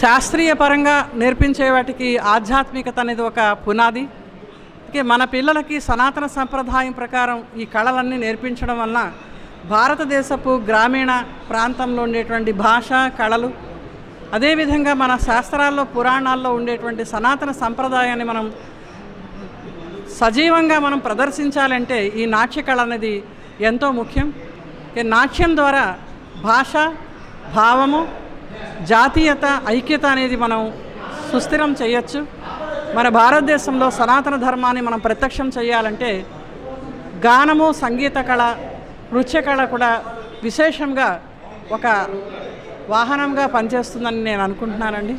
శాస్త్రీయ పరంగా నేర్పించే వాటికి ఆధ్యాత్మికత అనేది ఒక పునాది. మన పిల్లలకి సనాతన సంప్రదాయం ప్రకారం ఈ కళలన్నీ నేర్పించడం వలన భారతదేశపు గ్రామీణ ప్రాంతంలో ఉండేటువంటి భాష కళలు అదేవిధంగా మన శాస్త్రాల్లో పురాణాల్లో ఉండేటువంటి సనాతన సంప్రదాయాన్ని మనం సజీవంగా మనం ప్రదర్శించాలంటే ఈ నాట్య కళ అనేది ఎంతో ముఖ్యం. ఈ నాట్యం ద్వారా భాష భావము జాతీయత ఐక్యత అనేది మనం సుస్థిరం చేయొచ్చు. మన భారతదేశంలో సనాతన ధర్మాన్ని మనం ప్రత్యక్షం చేయాలంటే గానము సంగీత కళ నృత్య కళ కూడా విశేషంగా ఒక వాహనంగా పనిచేస్తుందని నేను అనుకుంటున్నానండి.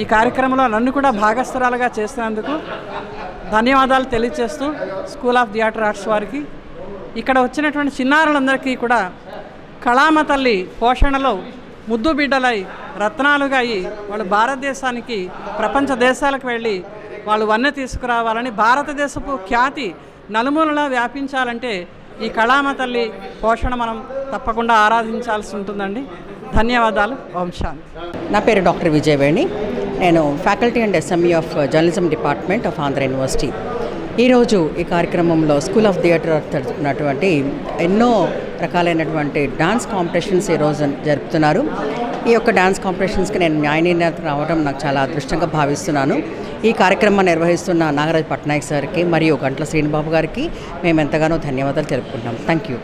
ఈ కార్యక్రమంలో నన్ను కూడా భాగస్థరాలుగా చేసినందుకు ధన్యవాదాలు తెలియజేస్తూ స్కూల్ ఆఫ్ థియేటర్ ఆర్ట్స్ వారికి. ఇక్కడ వచ్చినటువంటి చిన్నారులందరికీ కూడా కళామ తల్లి పోషణలో ముద్దు బిడ్డలై రత్నాలుగా అయి వాళ్ళు భారతదేశానికి ప్రపంచ దేశాలకు వెళ్ళి వాళ్ళు వన్నె తీసుకురావాలని భారతదేశపు ఖ్యాతి నలుమూలలా వ్యాపించాలంటే ఈ కళామ తల్లి పోషణ మనం తప్పకుండా ఆరాధించాల్సి ఉంటుందండి. ధన్యవాదాలు. వంశాంతి నా పేరు డాక్టర్ విజయవేణి. నేను faculty and SME of journalism department of Andhra university ఈరోజు ఈ కార్యక్రమంలో స్కూల్ ఆఫ్ థియేటర్ తరపునటువంటి ఎన్నో రకాలైనటువంటి డాన్స్ కాంపిటీషన్స్ ఈరోజు జరుపుతున్నారు. ఈ యొక్క డాన్స్ కాంపిటీషన్స్కి నేను న్యాయనిర్ణేత రావడం నాకు చాలా అదృష్టంగా భావిస్తున్నాను. ఈ కార్యక్రమం నిర్వహిస్తున్న నాగరాజ్ పట్నాయక్ సార్కి మరియు గంట్ల శ్రీనిబాబు గారికి మేము ఎంతగానో ధన్యవాదాలు తెలుపుకుంటున్నాం. Thank you